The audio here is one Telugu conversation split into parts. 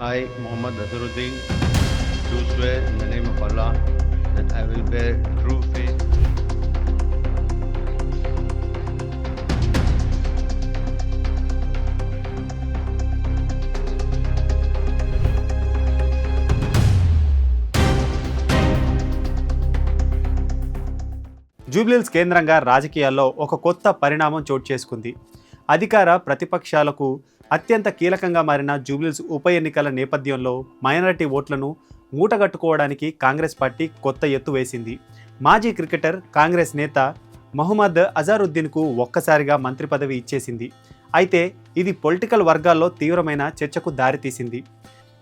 I, Muhammad Azharuddin, do swear in the name of Allah that I will bear true faith Jubilee Hills కేంద్రంగా రాజకీయాల్లో ఒక కొత్త పరిణామం చోటు చేసుకుంది అధికార ప్రతిపక్షాలకు అత్యంత కీలకంగా మారిన జూబ్లీస్ ఉప ఎన్నికల నేపథ్యంలో మైనారిటీ ఓట్లను మూటగట్టుకోవడానికి కాంగ్రెస్ పార్టీ కొత్త ఎత్తు వేసింది. మాజీ క్రికెటర్ కాంగ్రెస్ నేత మహమ్మద్ అజారుద్దీన్కు ఒక్కసారిగా మంత్రి పదవి ఇచ్చేసింది. అయితే ఇది పొలిటికల్ వర్గాల్లో తీవ్రమైన చర్చకు దారితీసింది.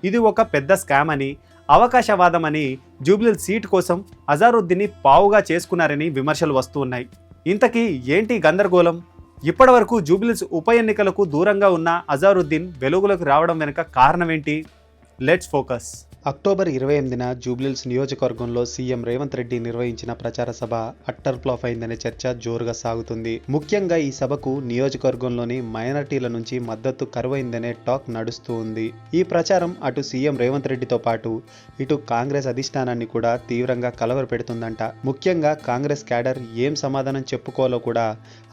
ఇది ఒక పెద్ద స్కామ్ అని అవకాశవాదమని జూబ్లీల్ సీట్ కోసం అజారుద్దీన్ని పావుగా చేసుకున్నారని విమర్శలు వస్తున్నాయి ఇంతకీ ఏంటి గందరగోళం? ఇప్పటివరకు జూబిలీస్ ఉప ఎన్నికలకు దూరంగా ఉన్న అజారుద్దీన్ వెలుగులోకి రావడం వెనుక కారణం ఏంటి? లెట్స్ ఫోకస్ అక్టోబర్ ఇరవై ఎనిమిదిన జూబ్లీల్స్ నియోజకవర్గంలో సీఎం రేవంత్ రెడ్డి నిర్వహించిన ప్రచార సభ అట్టర్ఫ్లాప్ అయిందనే చర్చ జోరుగా సాగుతుంది. ముఖ్యంగా ఈ సభకు నియోజకవర్గంలోని మైనార్టీల నుంచి మద్దతు కరువైందనే టాక్ నడుస్తూ ఉంది. ఈ ప్రచారం అటు సీఎం రేవంత్ రెడ్డితో పాటు ఇటు కాంగ్రెస్ అధిష్టానాన్ని కూడా తీవ్రంగా కలవరపెడుతుందంట. ముఖ్యంగా కాంగ్రెస్ క్యాడర్ ఏం సమాధానం చెప్పుకోవాలో కూడా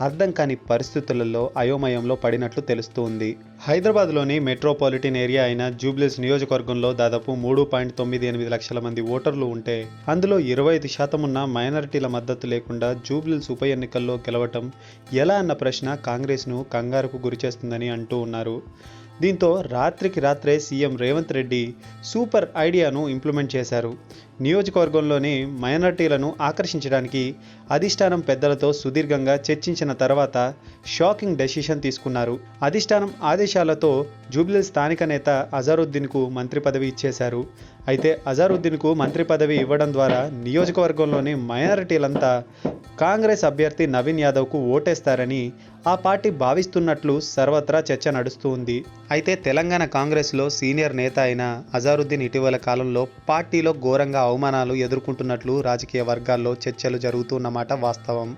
అర్థం కాని పరిస్థితులలో అయోమయంలో పడినట్లు తెలుస్తుంది హైదరాబాద్లోని మెట్రోపాలిటన్ ఏరియా అయిన జూబ్లీస్ నియోజకవర్గంలో దాదాపు మూడు పాయింట్ తొమ్మిది ఎనిమిది లక్షల మంది ఓటర్లు ఉంటే అందులో ఇరవై ఐదు శాతం ఉన్న మైనారిటీల మద్దతు లేకుండా జూబ్లీల్స్ ఉప ఎన్నికల్లో గెలవటం ఎలా అన్న ప్రశ్న కాంగ్రెస్ను కంగారుకు గురిచేస్తుందని అంటూ ఉన్నారు. దీంతో రాత్రికి రాత్రే సీఎం రేవంత్ రెడ్డి సూపర్ ఐడియాను ఇంప్లిమెంట్ చేశారు. నియోజకవర్గంలోని మైనార్టీలను ఆకర్షించడానికి అధిష్టానం పెద్దలతో సుదీర్ఘంగా చర్చించిన తర్వాత షాకింగ్ డెసిషన్ తీసుకున్నారు. అధిష్టానం ఆదేశాలతో జూబ్లీ స్థానిక నేత అజారుద్దీన్కు మంత్రి పదవి ఇచ్చేశారు. అయితే అజారుద్దీన్కు మంత్రి పదవి ఇవ్వడం ద్వారా నియోజకవర్గంలోని మైనారిటీలంతా కాంగ్రెస్ అభ్యర్థి నవీన్ యాదవ్కు ఓటేస్తారని ఆ పార్టీ భావిస్తున్నట్లు సర్వత్రా చర్చ నడుస్తూ ఉంది. అయితే తెలంగాణ కాంగ్రెస్లో సీనియర్ నేత అయిన అజారుద్దీన్ ఇటీవల కాలంలో పార్టీలో ఘోరంగా అవమానాలు ఎదుర్కొంటున్నట్లు రాజకీయ వర్గాల్లో చర్చలు జరుగుతున్నమాట వాస్తవం.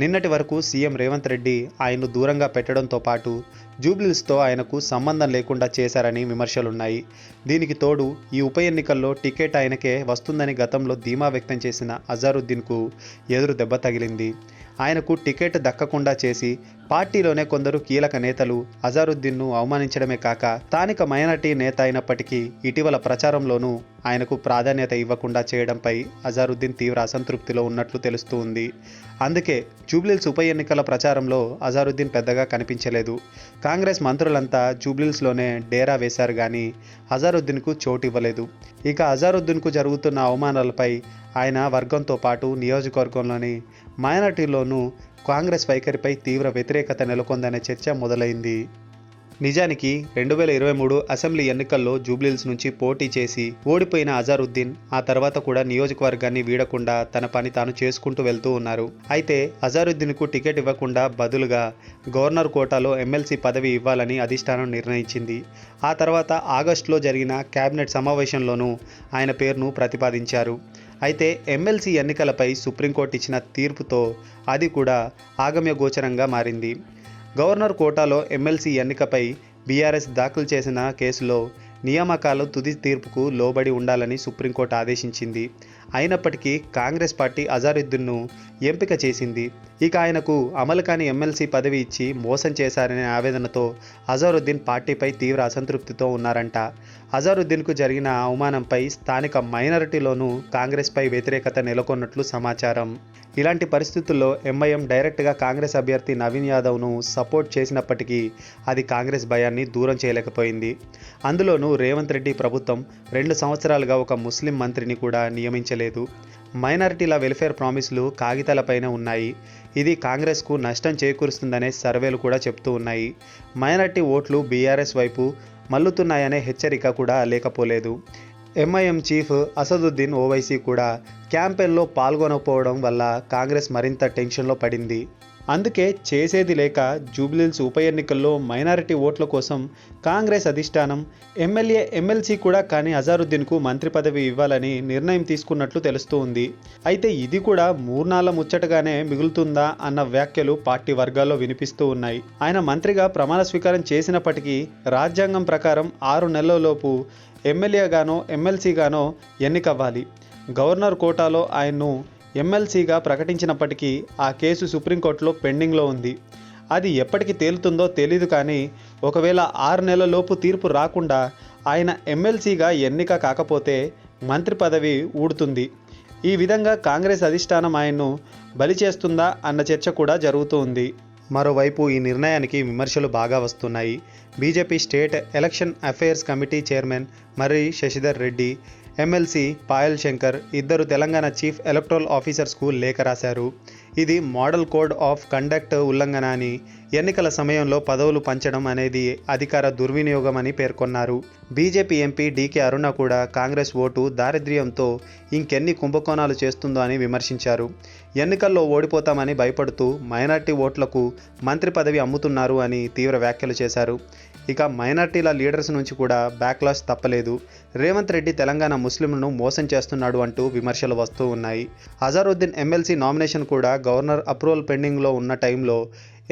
నిన్నటి వరకు సీఎం రేవంత్ రెడ్డి ఆయన్ను దూరంగా పెట్టడంతో పాటు జూబ్లీస్తో ఆయనకు సంబంధం లేకుండా చేశారని విమర్శలున్నాయి. దీనికి తోడు ఈ ఉప ఎన్నికల్లో టికెట్ ఆయనకే వస్తుందని గతంలో ధీమా వ్యక్తం చేసిన అజారుద్దీన్కు ఎదురు దెబ్బ తగిలింది. ఆయనకు టికెట్ దక్కకుండా చేసి పార్టీలోనే కొందరు కీలక నేతలు అజారుద్దీన్ను అవమానించడమే కాక స్థానిక మైనార్టీ నేత అయినప్పటికీ ఇటీవల ప్రచారంలోనూ ఆయనకు ప్రాధాన్యత ఇవ్వకుండా చేయడంపై అజారుద్దీన్ తీవ్ర అసంతృప్తిలో ఉన్నట్లు తెలుస్తూ ఉంది. అందుకే జూబ్లీల్స్ ఉప ఎన్నికల ప్రచారంలో అజారుద్దీన్ పెద్దగా కనిపించలేదు. కాంగ్రెస్ మంత్రులంతా జూబ్లిల్స్లోనే డేరా వేశారు కానీ అజారుద్దీన్కు చోటు ఇవ్వలేదు ఇక అజారుద్దీన్కు జరుగుతున్న అవమానాలపై ఆయన వర్గంతో పాటు నియోజకవర్గంలోని మైనార్టీలోనూ కాంగ్రెస్ వైఖరిపై తీవ్ర వ్యతిరేకత నెలకొందనే చర్చ మొదలైంది. నిజానికి రెండు వేల ఇరవై మూడు అసెంబ్లీ ఎన్నికల్లో జూబ్లీల్స్ నుంచి పోటీ చేసి ఓడిపోయిన అజారుద్దీన్ ఆ తర్వాత కూడా నియోజకవర్గాన్ని వీడకుండా తన పని తాను చేసుకుంటూ వెళ్తూ ఉన్నారు. అయితే అజారుద్దీన్కు టికెట్ ఇవ్వకుండా బదులుగా గవర్నర్ కోటాలో ఎమ్మెల్సీ పదవి ఇవ్వాలని అధిష్టానం నిర్ణయించింది. ఆ తర్వాత ఆగస్టులో జరిగిన కేబినెట్ సమావేశంలోనూ ఆయన పేరును ప్రతిపాదించారు. అయితే ఎమ్మెల్సీ ఎన్నికలపై సుప్రీంకోర్టు ఇచ్చిన తీర్పుతో అది కూడా ఆగమ్య గోచరంగా మారింది. గవర్నర్ కోటాలో ఎమ్మెల్సీ ఎన్నికపై బీఆర్ఎస్ దాఖలు చేసిన కేసులో నియామకాలు తుది తీర్పుకు లోబడి ఉండాలని సుప్రీంకోర్టు ఆదేశించింది. అయినప్పటికీ కాంగ్రెస్ పార్టీ అజారుద్దీన్ను ఎంపిక చేసింది. ఇక ఆయనకు అమలు కాని ఎమ్మెల్సీ పదవి ఇచ్చి మోసం చేశారనే ఆవేదనతో అజారుద్దీన్ పార్టీపై తీవ్ర అసంతృప్తితో ఉన్నారంట. అజారుద్దీన్కు జరిగిన అవమానంపై స్థానిక మైనారిటీలోనూ కాంగ్రెస్పై వ్యతిరేకత నెలకొన్నట్లు సమాచారం. ఇలాంటి పరిస్థితుల్లో ఎంఐఎం డైరెక్ట్గా కాంగ్రెస్ అభ్యర్థి నవీన్ యాదవ్ను సపోర్ట్ చేసినప్పటికీ అది కాంగ్రెస్ భయాన్ని దూరం చేయలేకపోయింది. అందులోనూ రేవంత్ రెడ్డి ప్రభుత్వం రెండు సంవత్సరాలుగా ఒక ముస్లిం మంత్రిని కూడా నియమించలేదు. మైనారిటీల వెల్ఫేర్ ప్రామిస్లు కాగితాలపైనే ఉన్నాయి. ఇది కాంగ్రెస్కు నష్టం చేకూరుస్తుందనే సర్వేలు కూడా చెప్తూ ఉన్నాయి. మైనారిటీ ఓట్లు బీఆర్ఎస్ వైపు మల్లుతున్నాయనే హెచ్చరిక కూడా లేకపోలేదు. ఎంఐఎం చీఫ్ అసదుద్దీన్ ఓవైసీ కూడా క్యాంపెయిన్లో పాల్గొనకపోవడం వల్ల కాంగ్రెస్ మరింత టెన్షన్లో పడింది. అందుకే చేసేది లేక జూబ్లీల్స్ ఉప ఎన్నికల్లో మైనారిటీ ఓట్ల కోసం కాంగ్రెస్ అధిష్టానం ఎమ్మెల్యే ఎమ్మెల్సీ కూడా కానీ అజారుద్దీన్కు మంత్రి పదవి ఇవ్వాలని నిర్ణయం తీసుకున్నట్లు తెలుస్తూ ఉంది. అయితే ఇది కూడా మూర్నాళ్ళ ముచ్చటగానే మిగులుతుందా అన్న వ్యాఖ్యలు పార్టీ వర్గాల్లో వినిపిస్తూ ఉన్నాయి. ఆయన మంత్రిగా ప్రమాణ స్వీకారం చేసినప్పటికీ రాజ్యాంగం ప్రకారం ఆరు నెలలలోపు ఎమ్మెల్యేగానో ఎమ్మెల్సీగానో ఎన్నికవ్వాలి. గవర్నర్ కోటాలో ఆయన్ను ఎమ్మెల్సీగా ప్రకటించినప్పటికీ ఆ కేసు సుప్రీంకోర్టులో పెండింగ్లో ఉంది. అది ఎప్పటికి తేలుతుందో తెలీదు కానీ ఒకవేళ ఆరు నెలలలోపు తీర్పు రాకుండా ఆయన ఎమ్మెల్సీగా ఎన్నిక కాకపోతే మంత్రి పదవి ఊడుతుంది. ఈ విధంగా కాంగ్రెస్ అధిష్టానం ఆయన్ను బలి చేస్తుందా అన్న చర్చ కూడా జరుగుతూ ఉంది. మరోవైపు ఈ నిర్ణయానికి విమర్శలు బాగా వస్తున్నాయి. BJP state election affairs committee chairman Marri Shashidhar Reddy MLC Payal Shankar ఇద్దరు తెలంగాణ చీఫ్ ఎలక్ట్రల్ ఆఫీసర్స్కు లేఖ రాశారు. ఇది మోడల్ కోడ్ ఆఫ్ కండక్ట్ ఉల్లంఘన అని ఎన్నికల సమయంలో పదవులు పంచడం అనేది అధికార దుర్వినియోగం అని పేర్కొన్నారు. బీజేపీ ఎంపీ డీకే అరుణ కూడా కాంగ్రెస్ ఓటు దారిద్ర్యంతో ఇంకెన్ని కుంభకోణాలు చేస్తుందో అని విమర్శించారు. ఎన్నికల్లో ఓడిపోతామని భయపడుతూ మైనార్టీ ఓట్లకు మంత్రి పదవి అమ్ముతున్నారు అని తీవ్ర వ్యాఖ్యలు చేశారు. ఇక మైనార్టీల లీడర్స్ నుంచి కూడా బ్యాక్లాష్ తప్పలేదు. రేవంత్ రెడ్డి తెలంగాణ ముస్లింలను మోసం చేస్తున్నాడు అంటూ విమర్శలు వస్తూ ఉన్నాయి. అజారుద్దీన్ ఎమ్మెల్సీ నామినేషన్ కూడా గవర్నర్ అప్రూవల్ పెండింగ్లో ఉన్న టైంలో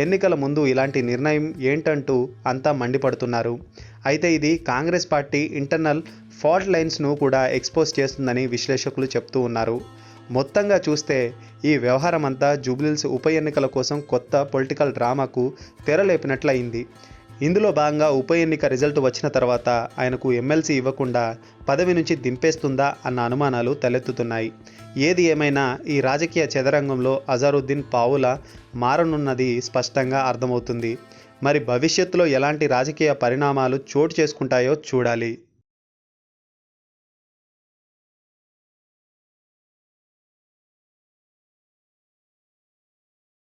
ఎన్నికల ముందు ఇలాంటి నిర్ణయం ఏంటంటూ అంతా మండిపడుతున్నారు. అయితే ఇది కాంగ్రెస్ పార్టీ ఇంటర్నల్ ఫాల్ట్ లైన్స్ను కూడా ఎక్స్పోజ్ చేస్తుందని విశ్లేషకులు చెప్తూ ఉన్నారు. మొత్తంగా చూస్తే ఈ వ్యవహారం అంతా జూబ్లీల్స్ ఉప ఎన్నికల కోసం కొత్త పొలిటికల్ డ్రామాకు తెరలేపినట్లయింది. ఇందులో భాగంగా ఉప ఎన్నిక రిజల్ట్ వచ్చిన తర్వాత ఆయనకు ఎమ్మెల్సీ ఇవ్వకుండా పదవి నుంచి దింపేస్తుందా అన్న అనుమానాలు తలెత్తుతున్నాయి. ఏది ఏమైనా ఈ రాజకీయ చదరంగంలో అజారుద్దీన్ పావుల మారనున్నది స్పష్టంగా అర్థమవుతుంది. మరి భవిష్యత్తులో ఎలాంటి రాజకీయ పరిణామాలు చోటు చేసుకుంటాయో చూడాలి.